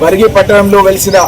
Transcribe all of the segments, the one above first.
బరిగి పట్టణంలో వెలిసిన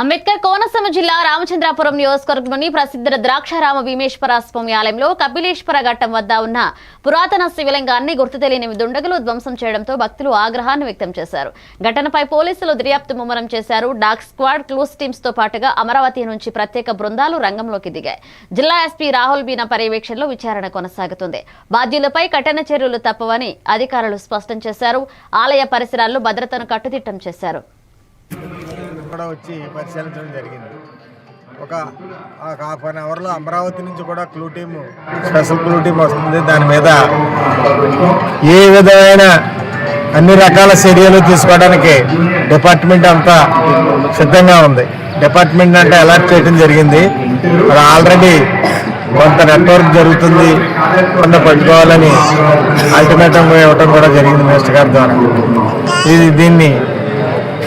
అంబేద్కర్ కోనసీమ జిల్లా రామచంద్రాపురం నియోజకవర్గంలోని ప్రసిద్ధ ద్రాక్షారామ భీమేశ్వర స్వామి ఆలయంలో కపిలేశ్వర ఘట్టం వద్ద ఉన్న పురాతన శివలింగాన్ని గుర్తు తెలియని దుండగులు ధ్వంసం చేయడంతో భక్తులు ఆగ్రహాన్ని వ్యక్తం చేశారు. ఘటనపై పోలీసులు దర్యాప్తు ముమ్మరం చేశారు. డాగ్ స్క్వాడ్ క్లూస్ టీమ్స్తో పాటుగా అమరావతి నుంచి ప్రత్యేక బృందాలు రంగంలోకి దిగాయి. జిల్లా ఎస్పీ రాహుల్ బీనా పర్యవేక్షణలో విచారణ కొనసాగుతుంది. బాధ్యులపై కఠిన చర్యలు తప్పవని అధికారులు స్పష్టం చేశారు. ఆలయ పరిసరాల్లో భద్రతను కట్టుదిట్టం చేశారు. కూడా వచ్చి పరిశీలించడం జరిగింది. ఒక హాఫ్ అన్ అవర్లో అమరావతి నుంచి కూడా clue team special clue team వస్తుంది. దాని మీద ఏ విధమైన అన్ని రకాల చర్యలు తీసుకోవడానికి డిపార్ట్మెంట్ అంతా సిద్ధంగా ఉంది. డిపార్ట్మెంట్ అంటే అలర్ట్ చేయడం జరిగింది. మరి ఆల్రెడీ కొంత నెట్వర్క్ జరుగుతుంది. కొంత పట్టుకోవాలని అల్టిమేటం ఇవ్వటం కూడా జరిగింది మినిస్టర్ గారి ద్వారా. ఇది దీన్ని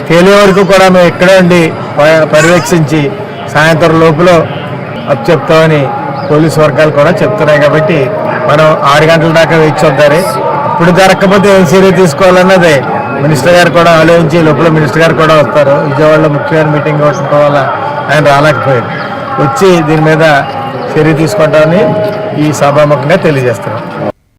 తేలే వరకు కూడా మేము ఇక్కడే ఉండి ప- పర్యవేక్షించి సాయంత్రం లోపల అప్ చెప్తామని పోలీస్ వర్గాలు కూడా చెప్తున్నాయి కాబట్టి మనం ఆరు గంటల దాకా వేచి చూద్దారు ఇప్పుడు జరగకపోతే ఏం చర్య తీసుకోవాలన్నది. మినిస్టర్ గారు కూడా ఆలోచించి లోపల మినిస్టర్ గారు కూడా వస్తారు. విజయవాడలో ముఖ్యమైన మీటింగ్ ఉండటం వల్ల ఆయన రాలేకపోయారు. వచ్చి దీని మీద చర్య తీసుకుంటామని ఈ సభాముఖంగా తెలియజేస్తున్నాం.